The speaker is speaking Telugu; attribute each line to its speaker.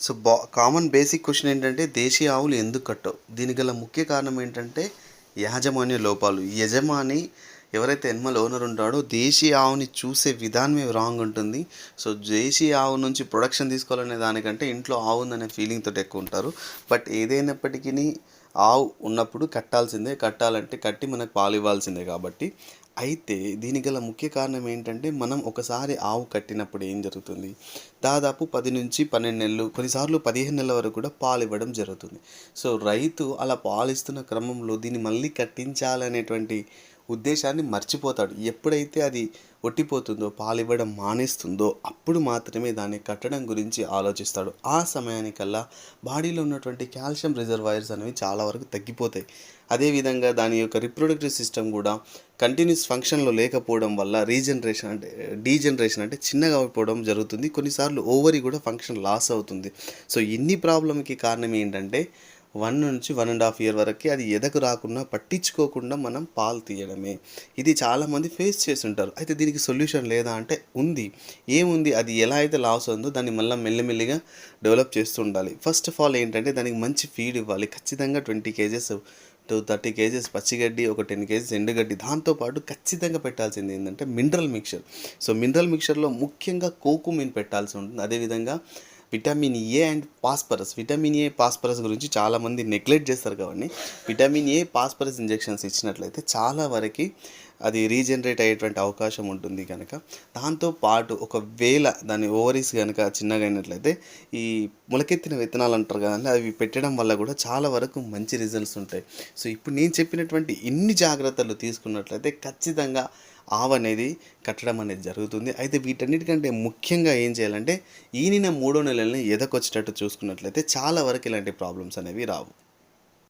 Speaker 1: సో బా కామన్ బేసిక్ క్వశ్చన్ ఏంటంటే దేశీయ ఆవులు ఎందుకు కట్టవు? దీనికి గల ముఖ్య కారణం ఏంటంటే యాజమాన్య లోపాలు. యజమాని ఎవరైతే ఎనిమల్ ఓనర్ ఉంటాడో దేశీయ ఆవుని చూసే విధానమే రాంగ్ ఉంటుంది. సో దేశీయ ఆవు నుంచి ప్రొడక్షన్ తీసుకోవాలనే దానికంటే ఇంట్లో ఆవు ఉందనే ఫీలింగ్ తోటి ఎక్కువ ఉంటారు. బట్ ఏదైనప్పటికీ ఆవు ఉన్నప్పుడు కట్టాల్సిందే. కట్టాలంటే కట్టి మనకు పాలు ఇవ్వాల్సిందే కాబట్టి. అయితే దీనికి గల ముఖ్య కారణం ఏంటంటే మనం ఒకసారి ఆవు కట్టినప్పుడు ఏం జరుగుతుంది? దాదాపు పది నుంచి పన్నెండు నెలలు కొన్నిసార్లు పదిహేను నెలల వరకు కూడా పాలు ఇవ్వడం జరుగుతుంది. సో రైతు అలా పాలు ఇస్తున్న క్రమంలో దీన్ని మళ్ళీ కట్టించాలనేటువంటి ఉద్దేశాన్ని మర్చిపోతాడు. ఎప్పుడైతే అది ఒట్టిపోతుందో పాలు ఇవ్వడం మానేస్తుందో అప్పుడు మాత్రమే దాన్ని కట్టడం గురించి ఆలోచిస్తాడు. ఆ సమయానికల్లా బాడీలో ఉన్నటువంటి కాల్షియం రిజర్వాయర్స్ అనేవి చాలా వరకు తగ్గిపోతాయి. అదేవిధంగా దాని యొక్క రిప్రొడక్టివ్ సిస్టమ్ కూడా కంటిన్యూస్ ఫంక్షన్లో లేకపోవడం వల్ల రీజనరేషన్ అంటే డీజనరేషన్ అంటే చిన్నగా అయిపోవడం జరుగుతుంది. కొన్నిసార్లు ఓవరీ కూడా ఫంక్షన్ లాస్ అవుతుంది. సో ఇన్ని ప్రాబ్లంకి కారణం ఏంటంటే వన్ నుంచి వన్ అండ్ హాఫ్ ఇయర్ వరకు అది ఎదకు రాకుండా పట్టించుకోకుండా మనం పాలు తీయడమే. ఇది చాలామంది ఫేస్ చేస్తుంటారు. అయితే దీనికి సొల్యూషన్ లేదా అంటే ఉంది. ఏముంది? అది ఎలా అయితే లాస్ ఉందో దాన్ని మళ్ళీ మెల్లిమెల్లిగా డెవలప్ చేస్తూ ఉండాలి. ఫస్ట్ ఆఫ్ ఆల్ ఏంటంటే దానికి మంచి ఫీడ్ ఇవ్వాలి. ఖచ్చితంగా twenty KGs to thirty KGs పచ్చిగడ్డి ఒక టెన్ కేజెస్ ఎండుగడ్డి. దాంతోపాటు ఖచ్చితంగా పెట్టాల్సింది ఏంటంటే మినరల్ మిక్చర్. సో మినరల్ మిక్చర్లో ముఖ్యంగా కోకు మీన్ పెట్టాల్సి ఉంటుంది. అదేవిధంగా vitamin A and phosphorus vitamin A phosphorus గురించి చాలామంది నెగ్లెక్ట్ చేస్తారు కాబట్టి విటమిన్ ఏ పాస్పరస్ ఇంజెక్షన్స్ ఇచ్చినట్లయితే చాలా వరకు అది రీజనరేట్ అయ్యేటువంటి అవకాశం ఉంటుంది కనుక. దాంతో పాటు ఒకవేళ దాని ఓవరీస్ కనుక చిన్నగా అయినట్లయితే ఈ మొలకెత్తిన విత్తనాలు అంటారు కదండి అవి పెట్టడం వల్ల కూడా చాలా వరకు మంచి రిజల్ట్స్ ఉంటాయి. సో ఇప్పుడు నేను చెప్పినటువంటి ఇన్ని జాగ్రత్తలు తీసుకున్నట్లయితే ఖచ్చితంగా ఆవ్ అనేది కట్టడం అనేది జరుగుతుంది. అయితే వీటన్నిటికంటే ముఖ్యంగా ఏం చేయాలంటే ఈనిన మూడో నెలల్ని ఎదకొచ్చేటట్టు చూసుకున్నట్లయితే చాలా వరకు ఇలాంటి ప్రాబ్లమ్స్ అనేవి రావు.